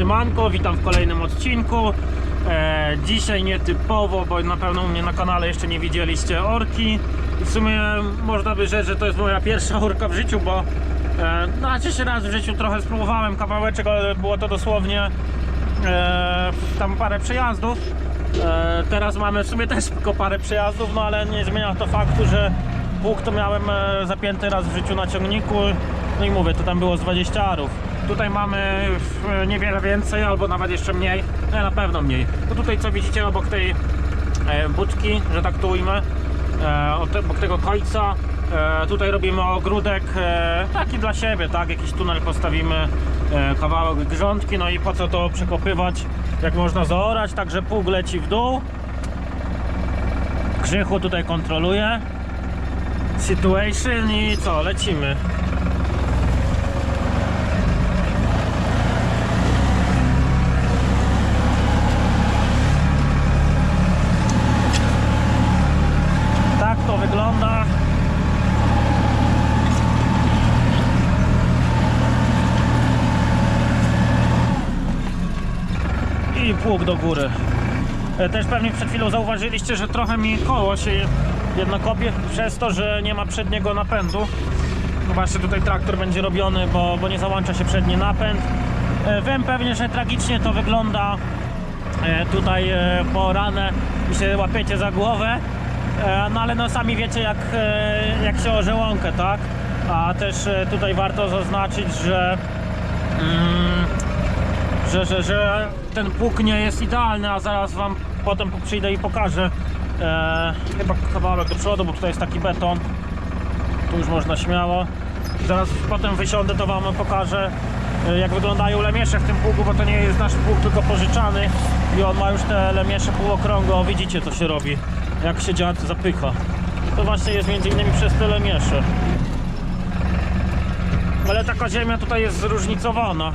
Siemanko, witam w kolejnym odcinku. E, dzisiaj nietypowo, bo na pewno u mnie na kanale jeszcze nie widzieliście orki. I w sumie można by rzec, że to jest moja pierwsza orka w życiu, bo e, no, chociaż raz w życiu trochę spróbowałem kawałeczek, ale było to dosłownie e, tam parę przejazdów. E, teraz mamy w sumie też tylko parę przejazdów, no ale nie zmienia to faktu, że pług to miałem e, zapięty raz w życiu na ciągniku. No i mówię, to tam było z 20 arów. Tutaj mamy niewiele więcej, albo nawet jeszcze mniej. Nie, na pewno mniej. To tutaj co widzicie obok tej e, budki, że tak to ujmę, e, obok tego końca. E, tutaj robimy ogródek taki dla siebie, tak? Jakiś tunel postawimy, kawałek grządki, no i po co to przekopywać, jak można zaorać, także pług leci w dół. Grzychu tutaj kontroluje situation i co, lecimy. Tak to wygląda. I pług do góry. E, Też pewnie przed chwilą zauważyliście, że trochę mi koło się jedno kopie przez to, że nie ma przedniego napędu. No właśnie tutaj traktor będzie robiony, bo, bo nie załącza się przedni napęd. E, Wiem pewnie, że tragicznie to wygląda e, tutaj po ranę i się łapiecie za głowę. E, No ale no sami wiecie jak, e, jak się orze łąkę, tak? A też e, tutaj warto zaznaczyć, że mm, że, że, że ten pług nie jest idealny, a zaraz wam potem przyjdę i pokażę chyba kawałek do przodu, bo tutaj jest taki beton. Tu już można śmiało. Zaraz potem wysiądę to wam pokażę jak wyglądają lemiesze w tym pługu, bo to nie jest nasz pług, tylko pożyczany. I on ma już te lemiesze półokrągłe, widzicie co się robi jak się dziad zapycha to właśnie jest między innymi przez te lemiesze ale taka ziemia tutaj jest zróżnicowana.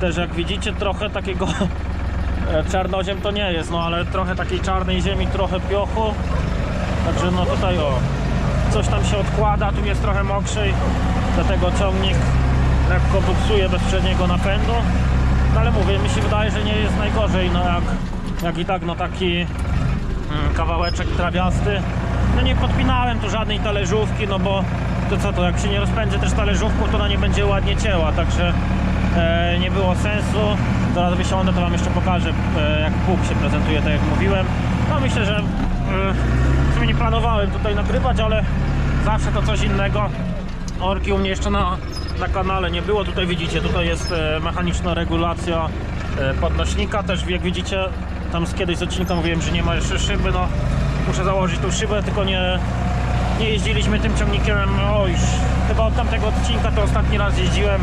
Też jak widzicie trochę takiego e, czarnoziem to nie jest, no ale trochę takiej czarnej ziemi, trochę piochu. Także no tutaj o, coś tam się odkłada, tu jest trochę mokrzej, dlatego ciągnik lekko buksuje bez przedniego napędu. No ale mówię, mi się wydaje, że nie jest najgorzej, no jak, jak i tak no taki kawałeczek trawiasty. No nie podpinałem tu żadnej talerzówki, no bo to co to, jak się nie rozpędzę też talerzówką, to ona nie będzie ładnie cięła, także e, nie było sensu. Zaraz wysiądę, to wam jeszcze pokażę, e, jak pług się prezentuje, tak jak mówiłem. No myślę, że e, w sumie nie planowałem tutaj nagrywać, ale zawsze to coś innego. Orki u mnie jeszcze na, na kanale nie było. Tutaj widzicie, tutaj jest e, mechaniczna regulacja e, podnośnika. Też jak widzicie, tam z kiedyś z odcinka mówiłem, że nie ma jeszcze szyby. No, muszę założyć tą szybę, tylko nie, nie jeździliśmy tym ciągnikiem. O już chyba od tamtego odcinka to ostatni raz jeździłem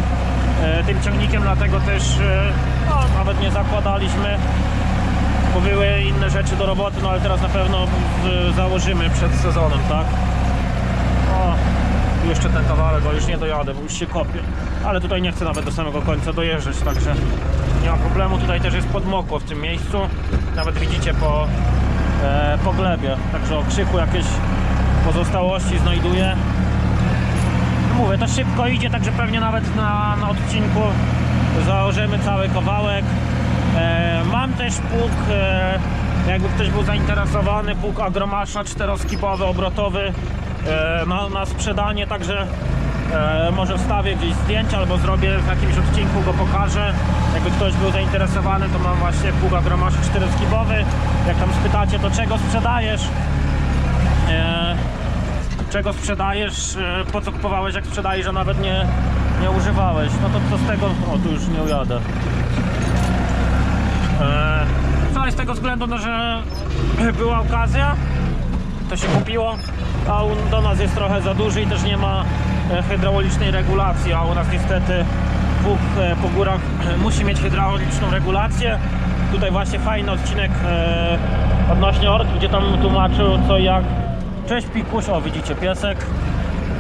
e, tym ciągnikiem, dlatego też e, no, nawet nie zakładaliśmy. Bo były inne rzeczy do roboty, no ale teraz na pewno założymy przed sezonem, tak? O, jeszcze ten kawałek, bo już nie dojadę, bo już się kopię. Ale tutaj nie chcę nawet do samego końca dojeżdżać, także nie ma problemu. Tutaj też jest podmokło w tym miejscu. Nawet widzicie po, e, po glebie. Także o krzyku jakieś pozostałości znajduję. Mówię, to szybko idzie, także pewnie nawet na, na odcinku założymy cały kawałek. E, mam też pług, e, jakby ktoś był zainteresowany, pług agromasza czteroskipowy, obrotowy e, na, na sprzedanie, także e, może wstawię gdzieś zdjęcia albo zrobię w jakimś odcinku, go pokażę. Jakby ktoś był zainteresowany, to mam właśnie pług agromasza czteroskipowy. Jak tam spytacie, to czego sprzedajesz? E, czego sprzedajesz, e, po co kupowałeś, jak sprzedajesz, a nawet nie, nie używałeś. No to co z tego, o tu już nie ujadę. E, wcale z tego względu, no, że była okazja, to się kupiło, a do nas jest trochę za duży i też nie ma hydraulicznej regulacji, a u nas niestety pług e, po górach e, musi mieć hydrauliczną regulację. Tutaj właśnie fajny odcinek e, odnośnie orki, gdzie tam tłumaczył co i jak. Cześć Pikuś, o widzicie piesek.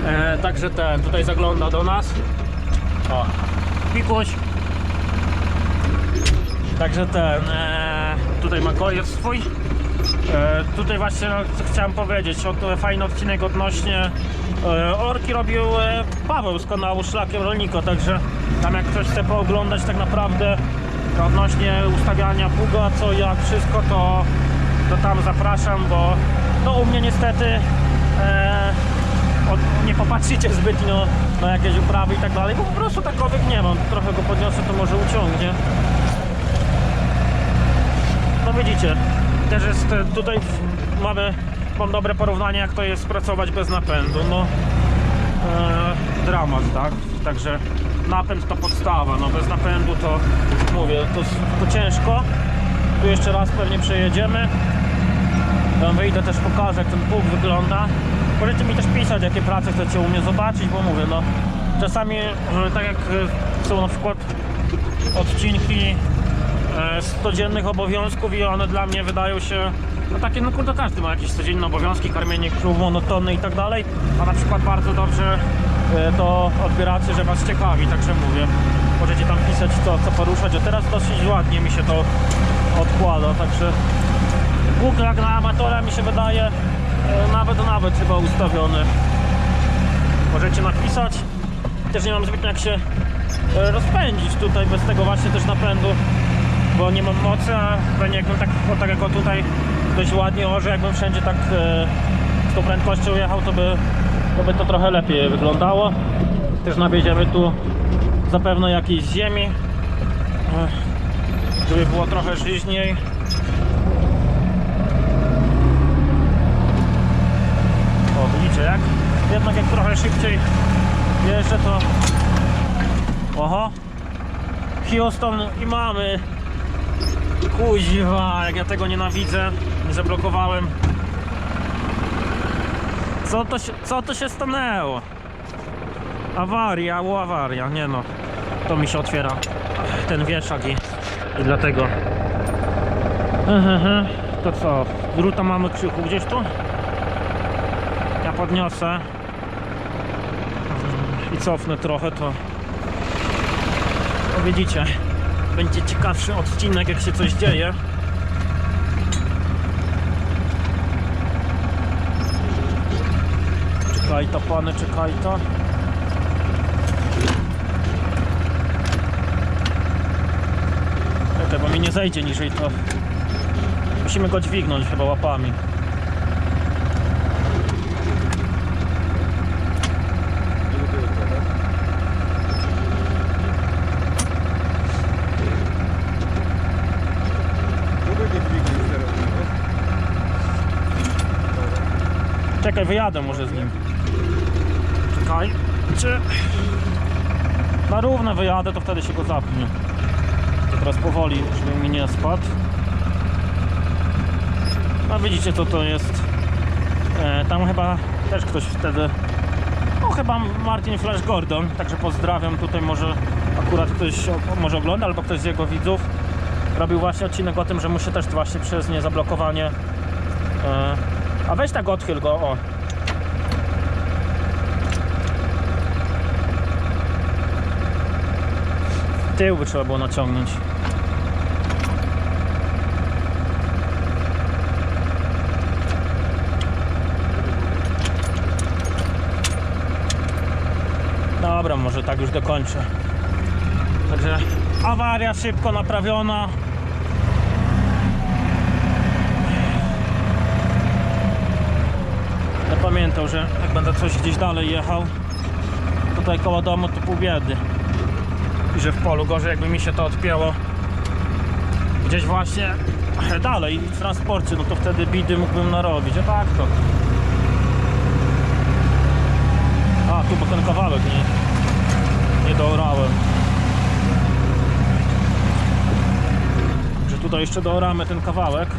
E, także ten tutaj zagląda do nas. O, Pikuś. Także ten, e, tutaj ma koniec swój. E, tutaj właśnie no, chciałem powiedzieć, o, fajny odcinek odnośnie e, Orki robił e, Paweł z kanału Szlakiem Rolnika, także tam jak ktoś chce pooglądać tak naprawdę odnośnie ustawiania pługa, co jak wszystko, to, to tam zapraszam, bo no u mnie niestety e, od, nie popatrzycie zbytnio na jakieś uprawy i tak dalej, bo po prostu takowych nie mam. Trochę go podniosę, to może uciągnie. No widzicie, też jest e, tutaj mamy, mam dobre porównanie jak to jest pracować bez napędu. No e, dramat, tak? Także napęd to podstawa, no bez napędu to mówię, to, to ciężko. Tu jeszcze raz pewnie przejedziemy. Tam wyjdę też pokażę jak ten pług wygląda. Możecie mi też pisać jakie prace chcecie u mnie zobaczyć, bo mówię no czasami tak jak e, są na przykład odcinki e, 100 dziennych obowiązków i one dla mnie wydają się no takie, no kurde każdy ma jakieś codzienne obowiązki, karmienie krów monotonne i tak dalej, a na przykład bardzo dobrze e, to odbieracie, że was ciekawi, także mówię, możecie tam pisać co, co poruszać, a teraz dosyć ładnie mi się to odkłada, także Bóg jak na amatora mi się wydaje e, nawet nawet chyba ustawiony. Możecie napisać. Też nie mam zbytnio jak się e, rozpędzić tutaj bez tego właśnie też napędu, bo nie mam mocy, a pewnie jakbym tak, o, tak jak tutaj dość ładnie orze, jakbym wszędzie tak e, z tą prędkością jechał, to by, to by to trochę lepiej wyglądało. Też nawieziemy tu zapewne jakiejś ziemi, e, żeby było trochę żyźniej. O, widzicie jak? Jednak jak trochę szybciej jeżdżę to... Oho! Houston i mamy! Kuźwa, jak ja tego nienawidzę. Nie zablokowałem. Co to się, co to się stanęło? Awaria, o awaria, nie no. To mi się otwiera ten wieszak i, i dlatego. Ehehe. To co? Druta mamy krzyku gdzieś tu? Ja podniosę i cofnę trochę, to no widzicie, będzie ciekawszy odcinek, jak się coś dzieje. Czekaj to, pany, czekaj to. Czekaj, bo mi nie zejdzie niżej to. Musimy go dźwignąć chyba łapami. Czekaj, wyjadę może z nim. Czekaj. Czy... Na równe wyjadę, to wtedy się go zapnie. To teraz powoli, żeby mi nie spadł. No widzicie, co to jest. E, tam chyba też ktoś wtedy... No chyba Martin Flash Gordon, także pozdrawiam. Tutaj może akurat ktoś może ogląda, albo ktoś z jego widzów. Robił właśnie odcinek o tym, że mu się też właśnie przez niezablokowanie e, a weź tak odchyl go, o. Tył by trzeba było naciągnąć. Dobra, może tak już dokończę. Także awaria szybko naprawiona. Pamiętał, że jak będę coś gdzieś dalej jechał, tutaj koło domu to pół biedy. I że w polu gorzej jakby mi się to odpięło gdzieś właśnie dalej w transporcie, no to wtedy bidy mógłbym narobić, a tak to. A, tu bo ten kawałek nie, nie doorałem. Że tutaj jeszcze dooramy ten kawałek.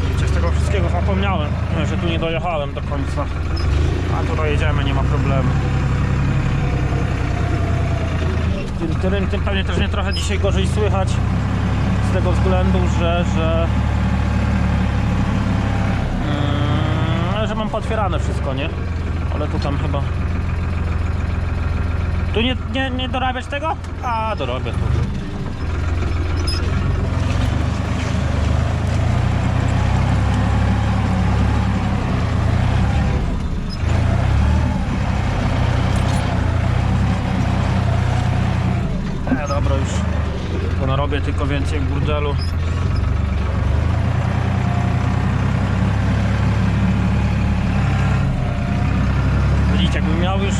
Widzicie, z tego wszystkiego zapomniałem, że tu nie dojechałem do końca. A tu dojedziemy, nie ma problemu. Tym, tym, tym pewnie też mnie trochę dzisiaj gorzej słychać z tego względu, że, że, mm, że mam potwierane wszystko, nie? Ale tu tam chyba... Tu nie, nie, nie dorabiać tego? A, dorobię tu. Robię, tylko więcej burdelu. Widzicie, jakbym miał już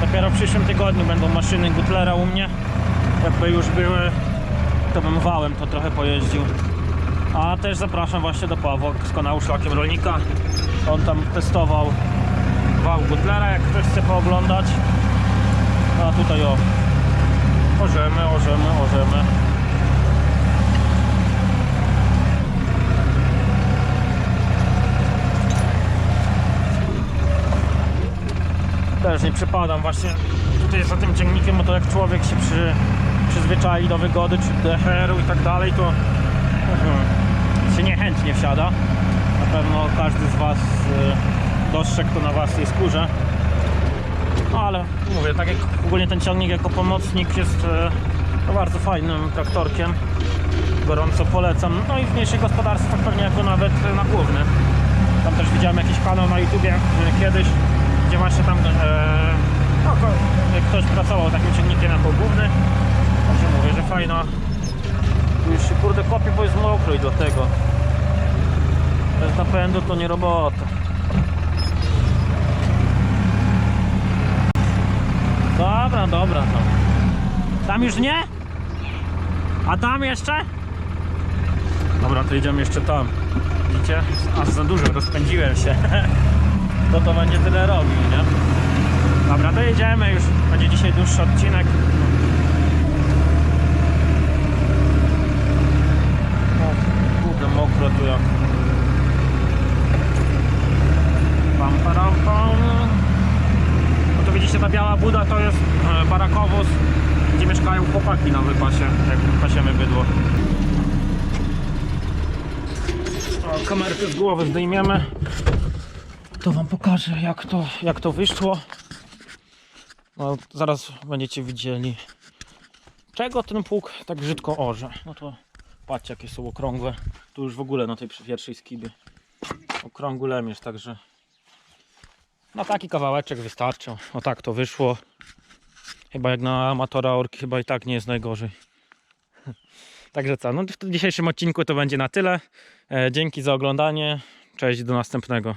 dopiero w przyszłym tygodniu będą maszyny Gutlera u mnie. Jakby już były, to bym wałem to trochę pojeździł. A też zapraszam właśnie do Pawła z kanału Szlakiem Rolnika. On tam testował wał Gutlera, jak ktoś chce pooglądać. A tutaj o, orzemy, orzemy, orzemy. Też nie przypadam właśnie tutaj za tym ciągnikiem, bo to jak człowiek się przy, przyzwyczai do wygody, czy DHR-u i tak dalej, to mhm, się niechętnie wsiada. Na pewno każdy z Was y, dostrzegł to na własnej skórze. No ale mówię, tak jak ogólnie ten ciągnik jako pomocnik jest e, no, bardzo fajnym traktorkiem. Gorąco polecam. No i w mniejszych gospodarstwach pewnie jako nawet na główny. Tam też widziałem jakiś kanał na YouTubie e, kiedyś, gdzie właśnie tam e, no, ktoś pracował takim ciągnikiem jako główny. Także mówię, że fajna. Tu już się kurde kopie, bo jest mokro i dlatego. Bez napędu to nie robota. Dobra, dobra to. Tam już nie? A tam jeszcze? Dobra, to idziemy jeszcze tam. Widzicie? Aż za dużo rozpędziłem się. To to będzie tyle robił, nie? Dobra, to jedziemy już. Będzie dzisiaj dłuższy odcinek. O, kurde, mokro tu jak. Pam, param, pam. No to widzicie, ta biała buda to jest e, barakowóz, gdzie mieszkają chłopaki na wypasie, jak pasiemy bydło. O, kamerkę z głowy zdejmiemy. To wam pokażę jak to, jak to wyszło. No, zaraz będziecie widzieli czego ten pług tak brzydko orze. No to patrzcie jakie są okrągłe. Tu już w ogóle na tej pierwszej skibie. Okrągły lemierz, także na taki kawałeczek wystarczył. O tak to wyszło. Chyba jak na amatora orki chyba i tak nie jest najgorzej. Także co, no w dzisiejszym odcinku to będzie na tyle. E, Dzięki za oglądanie. Cześć, do następnego.